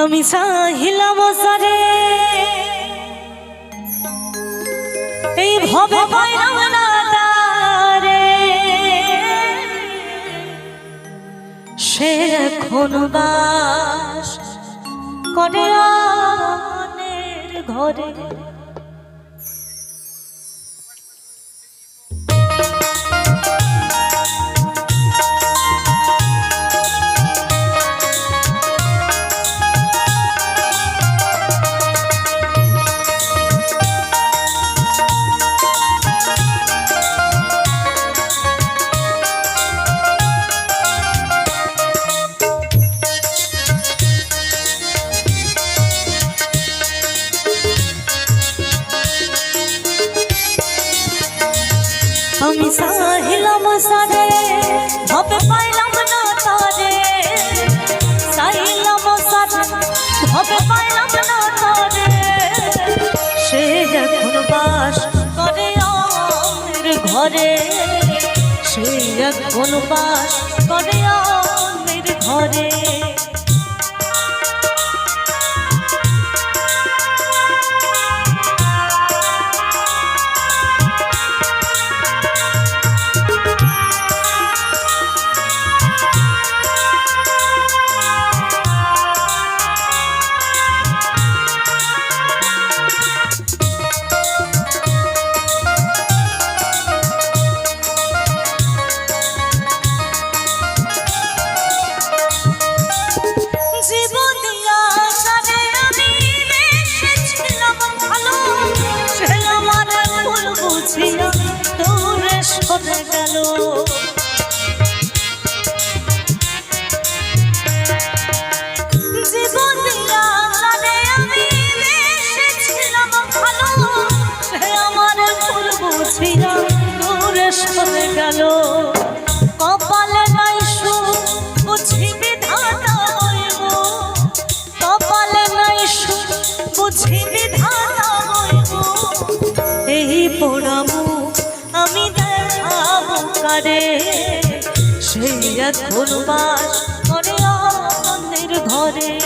আমি সাহিলাম সারে। এই ভবে পাইলাম না তারে। সে এখন বাস করে ঘরে। আমি সাহিলাম সারে ভবে পাইলাম না তারে সাহিলাম সারে ভবে পাইলাম না তারে সে এখন বাস করে আমার ঘরে। সে এখন বাস করে আমার ঘরে। সরে গেল। কপালে নাই সুখ বুঝি বিধাতা হইব। কপালে নাই বুঝি হইব। এই পোড়াবো, আমি দেখাবো কারে। সেই এখন বাস করে ঘরে।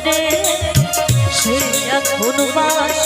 করে সে এখন বাস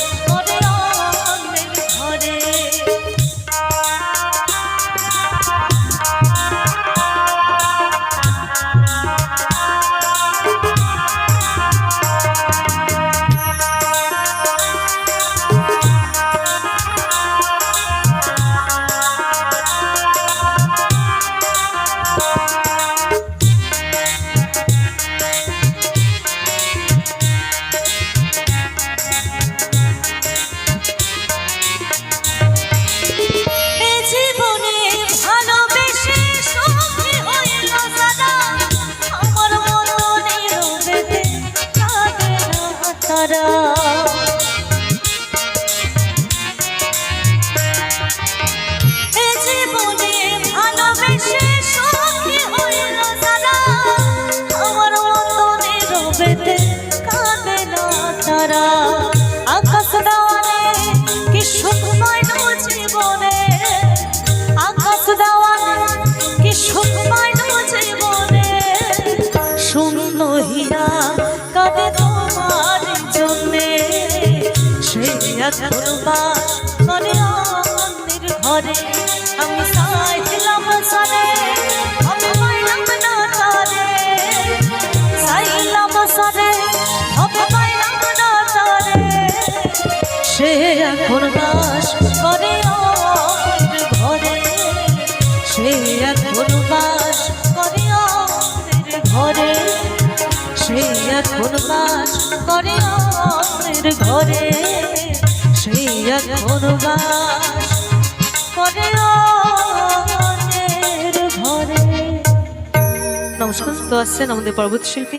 বাস করে অন্যের ঘরে। আমি সাইলাম সারে আমি পাইলাম না তারে সাইলাম সারে আমি পাইলাম না তারে সে এখন বাস করে অন্যের ঘরে। সে এখন বাস করে অন্যের ঘরে। সে এখন বাস করে সে এখন বাস করে নমস্কার তো আমাদের পর্বত শিল্পী